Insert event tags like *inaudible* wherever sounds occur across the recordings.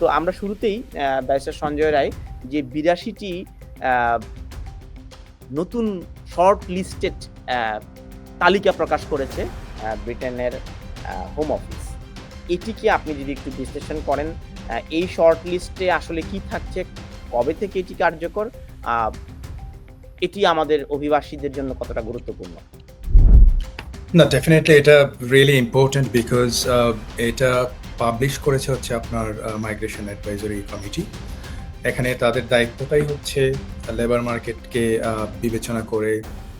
তো আমরা শুরুতেই ব্যারিস্টার সঞ্জয় রায় যে বিরাশিটি নতুন শর্ট লিস্টেড তালিকা প্রকাশ করেছে ব্রিটেনের হোম অফিস এটি কি আপনি যদি একটু বিশ্লেষণ করেন এই শর্ট লিস্টে আসলে কি থাকছে, কবে থেকে এটি কার্যকর এটি আমাদের অভিবাসীদের জন্য কতটা গুরুত্বপূর্ণ? না ডেফিনেটলি এটা রিয়েলি ইম্পর্টেন্ট বিকজ এটা পাবলিশ করেছে হচ্ছে আপনার মাইগ্রেশন অ্যাডভাইজরি কমিটি এখানে তাদের দায়িত্বটাই হচ্ছে লেবার মার্কেটকে বিবেচনা করে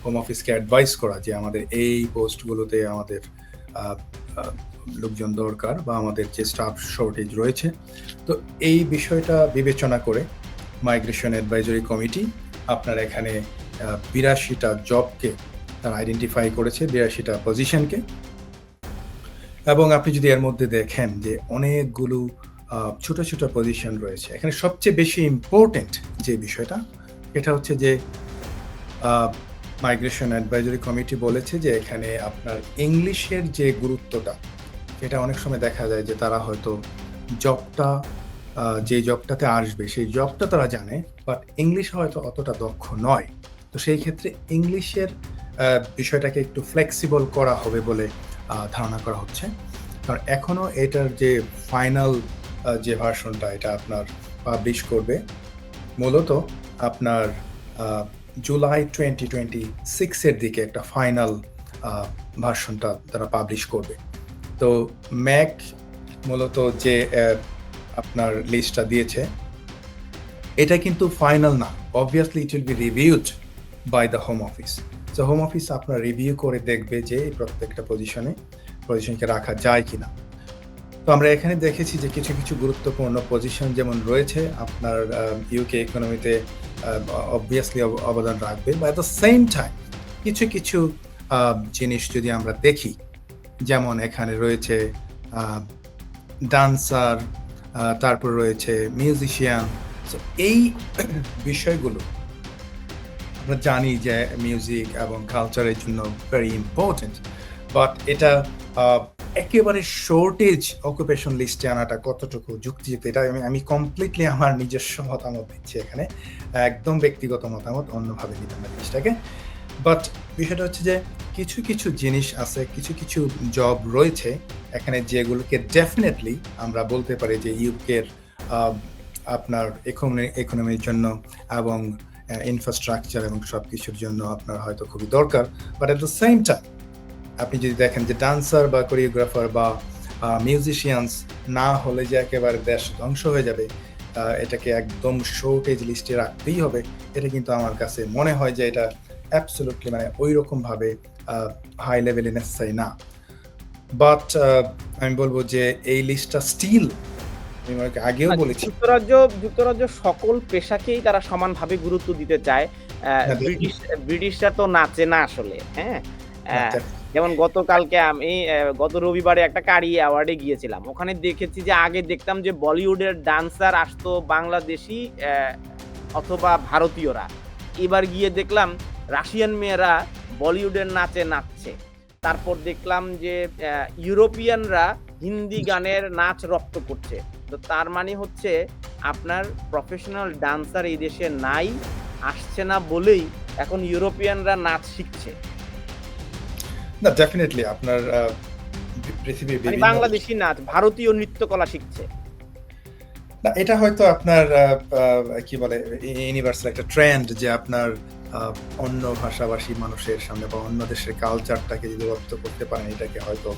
হোম অফিসকে অ্যাডভাইস করা যে আমাদের এই পোস্টগুলোতে আমাদের লোকজন দরকার বা আমাদের যে স্টাফ শর্টেজ রয়েছে। তো এই বিষয়টা বিবেচনা করে মাইগ্রেশন অ্যাডভাইজরি কমিটি আপনার এখানে বিরাশিটা জবকে তারা আইডেন্টিফাই করেছে, বিরাশিটা পজিশনকে এবং আপনি যদি এর মধ্যে দেখেন যে অনেকগুলো ছোট ছোট পজিশন রয়েছে, এখানে সবচেয়ে বেশি ইম্পর্টেন্ট যে বিষয়টা এটা হচ্ছে যে মাইগ্রেশন অ্যাডভাইজরি কমিটি বলেছে যে এখানে আপনার ইংলিশের যে গুরুত্বটা এটা অনেক সময় দেখা যায় যে তারা হয়তো জবটা যে জবটাতে আসবে, সেই জবটা তারা জানে বাট ইংলিশ হয়তো অতটা দক্ষ নয়। তো সেই ক্ষেত্রে ইংলিশের বিষয়টাকে একটু ফ্লেক্সিবল করা হবে বলে ধারণা করা হচ্ছে। কারণ এখনও এটার যে ফাইনাল যে ভার্সনটা, এটা আপনার পাবলিশ করবে। মূলত আপনার জুলাই টোয়েন্টি টোয়েন্টি সিক্সের দিকে একটা ফাইনাল ভার্সনটা তারা পাবলিশ করবে। তো ম্যাক মূলত যে আপনার লিস্টটা দিয়েছে, এটা কিন্তু ফাইনাল না। Obviously it will be reviewed by the home office তো হোম অফিস আপনার রিভিউ করে দেখবে যে এই প্রত্যেকটা পজিশনে পজিশনকে রাখা যায় কি না তো আমরা এখানে দেখেছি যে কিছু কিছু গুরুত্বপূর্ণ পজিশন যেমন রয়েছে, আপনার ইউকে ইকোনমিতে অবভিয়াসলি অবদান রাখবে। বা অ্যাট দ্য সেম টাইম কিছু কিছু জিনিস যদি আমরা দেখি, যেমন এখানে রয়েছে ডান্সার তারপর রয়েছে মিউজিশিয়ান এই বিষয়গুলো আমরা জানি যে মিউজিক এবং কালচারের জন্য ভেরি ইম্পর্টেন্ট বাট এটা একেবারে শর্টেজ অকুপেশন লিস্টে আনাটা কতটুকু যুক্তিযুক্ত, এটা আমি আমি কমপ্লিটলি আমার নিজস্ব মতামত দিচ্ছি এখানে। একদম ব্যক্তিগত মতামত, অন্যভাবে নিতে না জিনিসটাকে। বাট বিষয়টা হচ্ছে যে, কিছু কিছু জিনিস আছে, কিছু কিছু জব রয়েছে, এখানে যেগুলোকে ডেফিনেটলি আমরা বলতে পারি যে ইউকের আপনার ইকোনমি ইকোনমির জন্য এবং ইনফ্রাস্ট্রাকচার এবং সব কিছুর জন্য আপনার হয়তো খুবই দরকার। But at the same time আপনি যদি দেখেন যে ডান্সার বা কোরিওগ্রাফার বা মিউজিশিয়ানস না হলে যে একেবারে দেশ ধ্বংস হয়ে যাবে এটাকে একদম শর্টেজ লিস্টে রাখতেই হবে। এটা কিন্তু আমার কাছে মনে হয় যে এটা অ্যাবসলুটলি মানে ওই রকম ভাবে হাই লেভেলে নেসেসারি না। বাট আমি বলব যে এই লিস্টটা স্টিল আমি আগেও বলেছি। যুক্তরাজ্য যুক্তরাজ্য সকল পেশাকেই তারা সমানভাবে গুরুত্ব দিতে চায়। হ্যাঁ, ব্রিটিশ ব্রিটিশরা তো নাচে না আসলে হ্যাঁ? যেমন গতকালকে আমি গত রবিবারে একটা কারি অ্যাওয়ার্ডে গিয়েছিলাম। ওখানে দেখেছি যে আগে দেখতাম যে বলিউডের ডান্সার আসতো বাংলাদেশি অথবা ভারতীয়রা। এবার গিয়ে দেখলাম রাশিয়ান মেয়েরা বলিউডের নাচে নাচছে। তারপর দেখলাম যে ইউরোপিয়ানরা হিন্দি গানের নাচ রপ্ত করছে। তো তার মানে হচ্ছে আপনার প্রফেশনাল ডান্সার এই দেশে নাই আসছে না বলেই এখন ইউরোপিয়ানরা নাচ শিখছে। না ডেফিনেটলি আপনার আহ, পৃথিবীর মানে বাংলাদেশি নাচ ভারতীয় নৃত্যকলা শিখছে। না এটা হয়তো আপনার কি বলে ইউনিভার্সাল একটা ট্রেন্ড যে আপনার অন্য ভাষাভাষী মানুষের সামনে বা অন্য দেশের কালচারটাকে যদি রপ্ত করতে পারেন, এটাকে হয়তো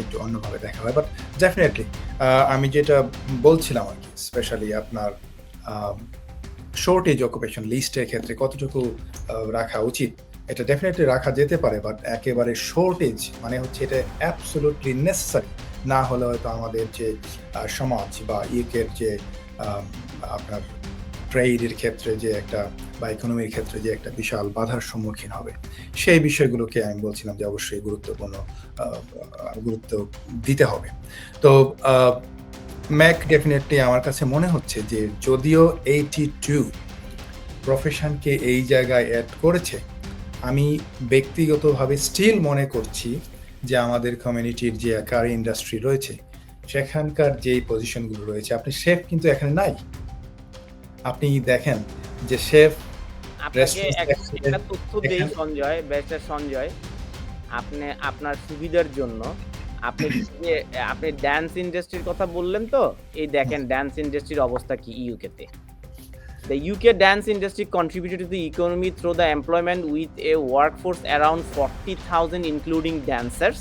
একটু অন্যভাবে দেখা হয়। বাট ডেফিনেটলি আমি যেটা বলছিলাম আর কি স্পেশালি আপনার শর্টেজ অকুপেশন লিস্টের ক্ষেত্রে কতটুকু রাখা উচিত, এটা ডেফিনেটলি রাখা যেতে পারে বাট একেবারে শর্টেজ মানে হচ্ছে এটা অ্যাবসোলুটলি নেসেসারি না হলে হয়তো আমাদের যে সমাজ বা ইউকের যে আপনার ট্রেডের ক্ষেত্রে যে একটা বা ইকোনমির ক্ষেত্রে যে একটা বিশাল বাধার সম্মুখীন হবে, সেই বিষয়গুলোকে আমি বলছিলাম যে অবশ্যই গুরুত্বপূর্ণ গুরুত্ব দিতে হবে। তো ম্যাক ডেফিনেটলি আমার কাছে মনে হচ্ছে যে যদিও এইটি টু প্রফেশনকে এই জায়গায় অ্যাড করেছে, আমি ব্যক্তিগতভাবে স্টিল মনে করছি যে আমাদের কমিউনিটির যে কারি ইন্ডাস্ট্রি রয়েছে, সেখানকার যেই পজিশনগুলো রয়েছে, আপনি শেফ কিন্তু এখানে নাই। আপনি দেখেন যে শেফ সঞ্জয় ইন্ডাস্ট্রির *laughs* কথা বললেন তো এই দেখেন UK dance industry contributed economy through the employment with a workforce around thousand including dancers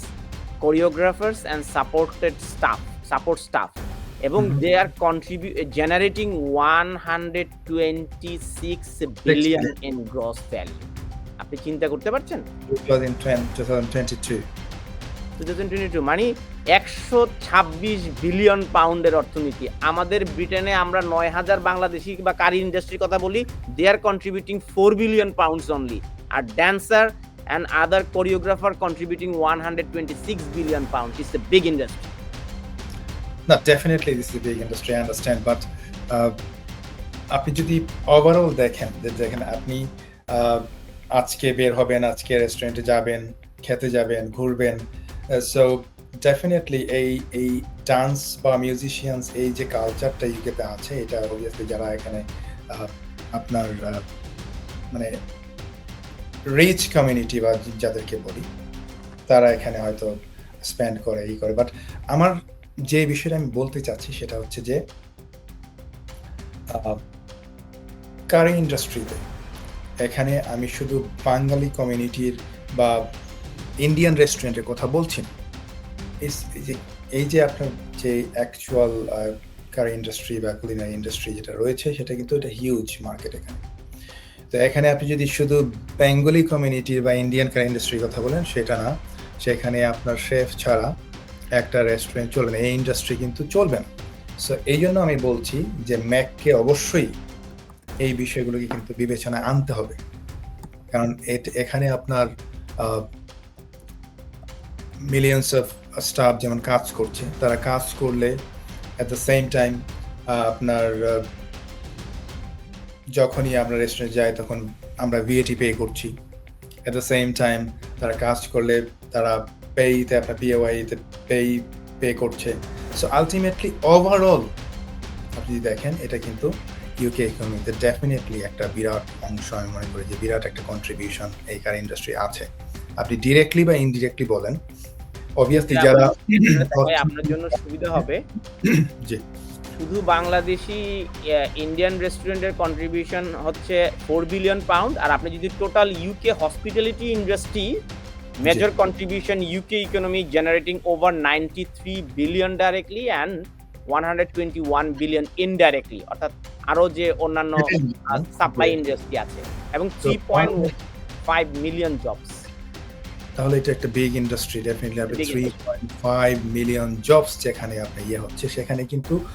choreographers and supported staff support staff এবং Mhm. they are contribute generating 126 billion in gross value. আপনি চিন্তা করতে পারছেন? 2022 2022 মানে একশো ছাব্বিশ বিলিয়ন পাউন্ডের অর্থনীতি। আমাদের ব্রিটেনে আমরা নয় হাজার বাংলাদেশি বা কারি ইন্ডাস্ট্রির কথা বলি they are contributing four billion pounds only R dancer and other choreographer contributing one hundred twenty six billion pound it's a big industry না definitely this is big industry understand but আপনি যদি ওভারঅল দেখেন, যে দেখেন আপনি আজকে বের হবেন, আজকে রেস্টুরেন্টে যাবেন, খেতে যাবেন, ঘুরবেন সো ডেফিনেটলি এই এই ডান্স বা মিউজিশিয়ানস এই যে কালচারটা ইউকেতে আছে, এটা অবভিয়াসলি যারা এখানে আপনার মানে রিচ কমিউনিটি বা যাদেরকে বলি, তারা এখানে হয়তো স্পেন্ড করে, ই করে বাট আমার যে বিষয়টা আমি বলতে চাচ্ছি সেটা হচ্ছে যে কারি ইন্ডাস্ট্রিতে এখানে আমি শুধু বাঙালি কমিউনিটির বা ইন্ডিয়ান রেস্টুরেন্টের কথা বলছি এই যে আপনার যে অ্যাকচুয়াল কারি ইন্ডাস্ট্রি বা কুলিনারি ইন্ডাস্ট্রি যেটা রয়েছে, সেটা কিন্তু এটা হিউজ মার্কেট এখানে। তো এখানে আপনি যদি শুধু বেঙ্গলি কমিউনিটির বা ইন্ডিয়ান কারি ইন্ডাস্ট্রির কথা বলেন, সেটা না। সেখানে আপনার শেফ ছাড়া একটা রেস্টুরেন্ট চলবে না, এই ইন্ডাস্ট্রি কিন্তু চলবে না। সো এই জন্য আমি বলছি যে ম্যাককে অবশ্যই এই বিষয়গুলোকে কিন্তু বিবেচনায় আনতে হবে। কারণ এখানে আপনার মিলিয়ন্স অফ স্টাফ যেমন কাজ করছে, তারা কাজ করলে অ্যাট দ্য সেম টাইম আপনার যখনই আমরা রেস্টুরেন্ট যাই তখন আমরা ভিএটি পে করছি। অ্যাট দ্য সেম টাইম তারা কাজ করলে তারা পেইতে আপনার পিওআইতে পেই পে করছে। সো আলটিমেটলি ওভারঅল আপনি যদি দেখেন এটা কিন্তু ইউকে ইকোনমিতে ডেফিনেটলি একটা বিরাট অংশ আমি মনে করি যে বিরাট একটা কন্ট্রিবিউশন এই কার ইন্ডাস্ট্রি আছে। আপনি ডিরেক্টলি বা ইনডিরেক্টলি বলেন অবভিয়াসলি যারা আপনার জন্য সুবিধা হবে। জি। শুধু বাংলাদেশি ইন্ডিয়ান রেস্টুরেন্টের কন্ট্রিবিউশন হচ্ছে ফোর বিলিয়ন পাউন্ড আর আপনি যদি total UK hospitality industry generating over ninety three billion directly and one hundred twenty one billion indirectly অর্থাৎ আরও যে অন্যান্য সাপ্লাই ইন্ডাস্ট্রি আছে এবং three point five million jobs তাহলে এটা একটা বিগ ইন্ডাস্ট্রি ডেফিনেটলি আপনি Big three point five million jobs যেখানে আপনার ইয়ে হচ্ছে সেখানে কিন্তু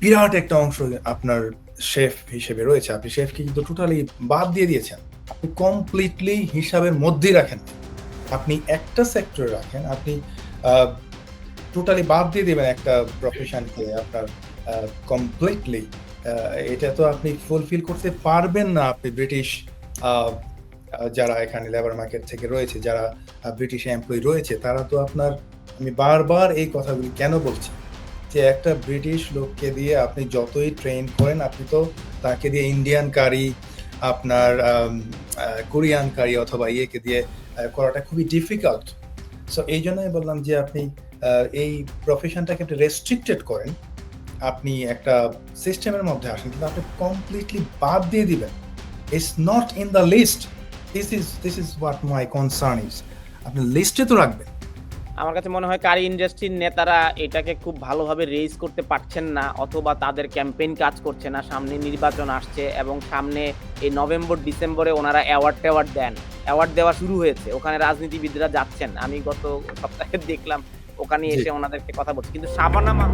বিরাট একটা অংশ আপনার শেফ হিসেবে রয়েছে। আপনি শেফকে কিন্তু টোটালি বাদ দিয়ে দিয়েছেন। আপনি কমপ্লিটলি হিসাবের মধ্যেই রাখেন। আপনি একটা সেক্টরে রাখেন, আপনি টোটালি বাদ দিয়ে দেবেন একটা প্রফেশনকে আপনার কমপ্লিটলি এটা তো আপনি ফুলফিল করতে পারবেন না আপনি ব্রিটিশ যারা এখানে লেবার মার্কেট থেকে রয়েছে, যারা ব্রিটিশ এমপ্লয়ি রয়েছে, তারা তো আপনার, আমি বারবার এই কথাগুলি কেন বলছি? যে একটা ব্রিটিশ লোককে দিয়ে আপনি যতই ট্রেন করেন, আপনি তো তাকে দিয়ে ইন্ডিয়ান কারি আপনার কোরিয়ান কারি অথবা ইয়েকে দিয়ে করাটা খুবই ডিফিকাল্ট সো এই জন্যই বললাম যে আপনি এই প্রফেশনটাকে আপনি রেস্ট্রিক্টেড করেন। আপনি একটা সিস্টেমের মধ্যে আসেন, কিন্তু আপনি কমপ্লিটলি বাদ দিয়ে দিবেন। It's not in the list this is this is what my concern is আপনি লিস্টে তো রাখবেন। আমার কাছে মনে হয় কারি ইন্ডাস্ট্রির নেতারা এটাকে খুব ভালোভাবে রেজ করতে পারছেন না অথবা তাদের ক্যাম্পেইন কাজ করছে না। সামনে নির্বাচন আসছে এবং সামনে এই নভেম্বর ডিসেম্বরে ওনারা অ্যাওয়ার্ড ট্যাওয়ার্ড দেন। অ্যাওয়ার্ড দেওয়া শুরু হয়েছে। ওখানে রাজনীতিবিদরা যাচ্ছেন। আমি গত সপ্তাহে দেখলাম ওখানে এসে ওনাদেরকে কথা বলছি। কিন্তু সাবানা মা